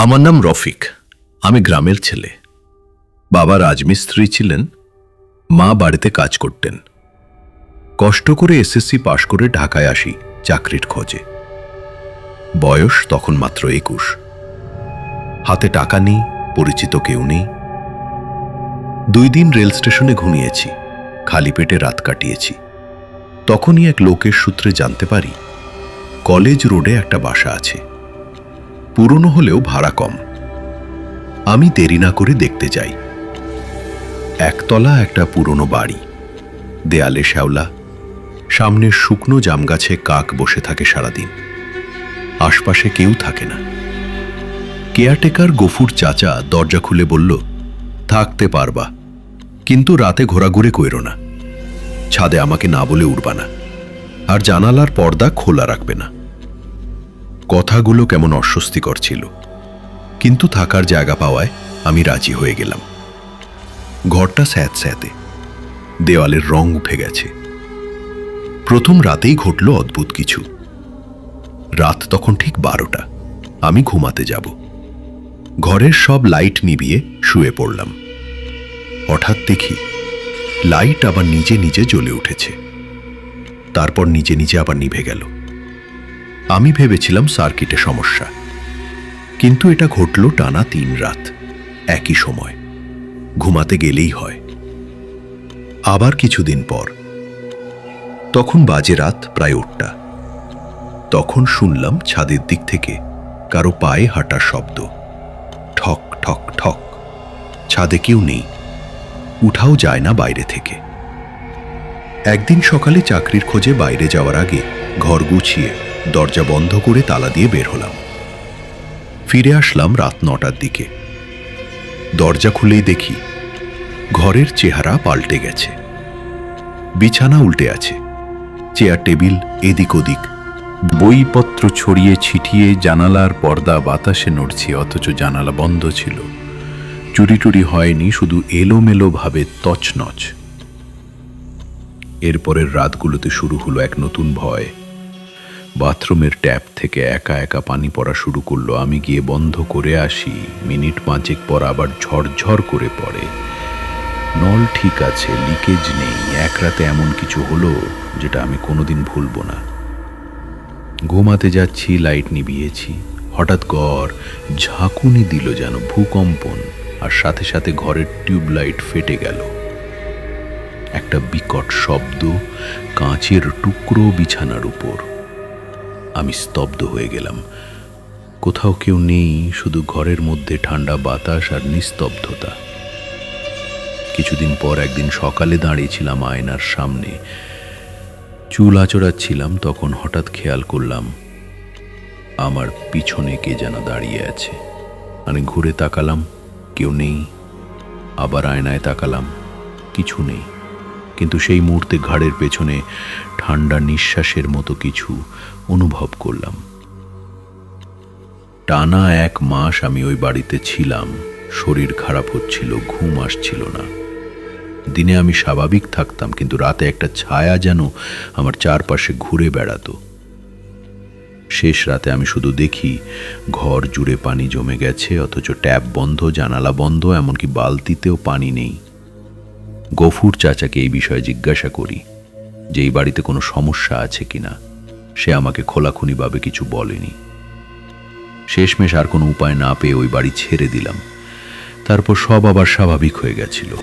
আমার নাম রফিক। আমি গ্রামের ছেলে। বাবা রাজমিস্ত্রি ছিলেন। মা বাড়িতে কাজ করতেন। কষ্ট করে এসএসসি পাশ করে ঢাকায় আসি চাকরির খোঁজে। বয়স তখন মাত্র একুশ। হাতে টাকা নেই, পরিচিত কেউ নেই। দুই দিন রেল স্টেশনে ঘুমিয়েছি। খালি পেটে রাত কাটিয়েছি। তখনই এক লোকের সূত্রে জানতে পারি, কলেজ রোডে একটা বাসা আছে। পুরনো হলেও ভাড়া কম। আমি দেরি না করে দেখতে যাই। একতলা একটা পুরনো বাড়ি। দেয়ালে শ্যাওলা। সামনে শুকনো জামগাছে কাক বসে থাকে সারাদিন। আশপাশে কেউ থাকে না। কেয়ারটেকার গফুর চাচা দরজা খুলে বলল, থাকতে পারবা, কিন্তু রাতে ঘোরাঘুরে কইর না। ছাদে আমাকে না বলে উঠবা না। আর জানালার পর্দা খোলা রাখবে না। কথাগুলো কেমন অস্বস্তিকর ছিল। কিন্তু থাকার জায়গা পাওয়ায় আমি রাজি হয়ে গেলাম। ঘরটা স্যাঁত স্যাঁতে, দেওয়ালের রং উঠে গেছে। প্রথম রাতেই ঘটল অদ্ভুত কিছু। রাত তখন ঠিক বারোটা, আমি ঘুমাতে যাব। ঘরের সব লাইট নিভিয়ে শুয়ে পড়লাম। হঠাৎ দেখি, লাইট আবার নিজে নিজে জ্বলে উঠেছে। তারপর নিজে নিজে আবার নিভে গেল। আমি ভেবেছিলাম সার্কিটে সমস্যা। কিন্তু এটা ঘটল টানা তিন রাত। একই সময়। ঘুমাতে গেলেই হয়। আবার কিছুদিন পর। তখন বাজে রাত প্রায় ওটটা তখন শুনলাম ছাদের দিক থেকে কারও পায়ে হাঁটার শব্দ। ঠক ঠক ঠক। ছাদে কেউ নেই। উঠাও যায় না বাইরে থেকে। একদিন সকালে চাকরির খোঁজে বাইরে যাওয়ার আগে ঘর গুছিয়ে দরজা বন্ধ করে তালা দিয়ে বের হলাম। ফিরে আসলাম রাত নটার দিকে। দরজা খুলেই দেখি ঘরের চেহারা পাল্টে গেছে। বিছানা উল্টে আছে। চেয়ার, টেবিল, এদিক ওদিক। বইপত্র ছড়িয়ে ছিটিয়ে জানালার পর্দা বাতাসে নড়ছে, অথচ জানালা বন্ধ ছিল। চুরি টুরি হয়নি, শুধু এলোমেলো ভাবে তছনছ। এরপরের রাতগুলোতে শুরু হলো এক নতুন ভয়। বাথরুমের ট্যাপ থেকে একা একা পানি পড়া শুরু করল। আমি গিয়ে বন্ধ করে আসি। মিনিট পাঁচেক পর আবার ঝরঝর করে পড়ে। নল ঠিক আছে, লিকেজ নেই। এক রাতে এমন কিছু হলো যেটা আমি কোনোদিন ভুলবো না। ঘুমাতে যাচ্ছি, লাইট নিভিয়েছি। হঠাৎ গড় ঝাঁকুনি দিল যেন ভূকম্পন আর সাথে সাথে ঘরের টিউবলাইট ফেটে গেল। একটা বিকট শব্দ কাঁচের টুকরো বিছানার উপর। আমি স্তব্ধ হয়ে গেলাম। কোথাও কেউ নেই, শুধু ঘরের মধ্যে ঠান্ডা বাতাস আর নিস্তব্ধতা। কিছুদিন পর একদিন সকালে দাঁড়িয়েছিলাম আয়নার সামনে। চুল আচড়াচ্ছিলাম, তখন হঠাৎ খেয়াল করলাম, আমার পিছনে কে যেন দাঁড়িয়ে আছে। আমি ঘুরে তাকালাম, কেউ নেই, আবার আয়নায় তাকালাম, কিছু নেই। কিন্তু সেই মুহূর্তে ঘাড়ের পেছনে ঠান্ডা নিঃশ্বাসের মতো কিছু অনুভব করলাম। টানা এক মাস আমি ওই বাড়িতে ছিলাম, শরীর খারাপ হচ্ছিল, ঘুম আসছিল না। দিনে আমি স্বাভাবিক থাকতাম, কিন্তু রাতে একটা ছায়া যেন আমার চারপাশে ঘুরে বেড়াতো। শেষ রাতে আমি শুধু দেখি, ঘর জুড়ে পানি জমে গেছে, অথচ ট্যাপ বন্ধ, জানালা বন্ধ, এমনকি বালতিতেও পানি নেই। গফুর চাচাকে এই বিষয়ে জিজ্ঞাসা করি যে এই বাড়িতে কোনো সমস্যা আছে কিনা। সে আমাকে খোলাখুনিভাবে কিছু বলেনি। শেষমেশ আর কোনো উপায় না পেয়ে ওই বাড়ি ছেড়ে দিলাম। তারপর সব আবার স্বাভাবিক হয়ে গেছিল।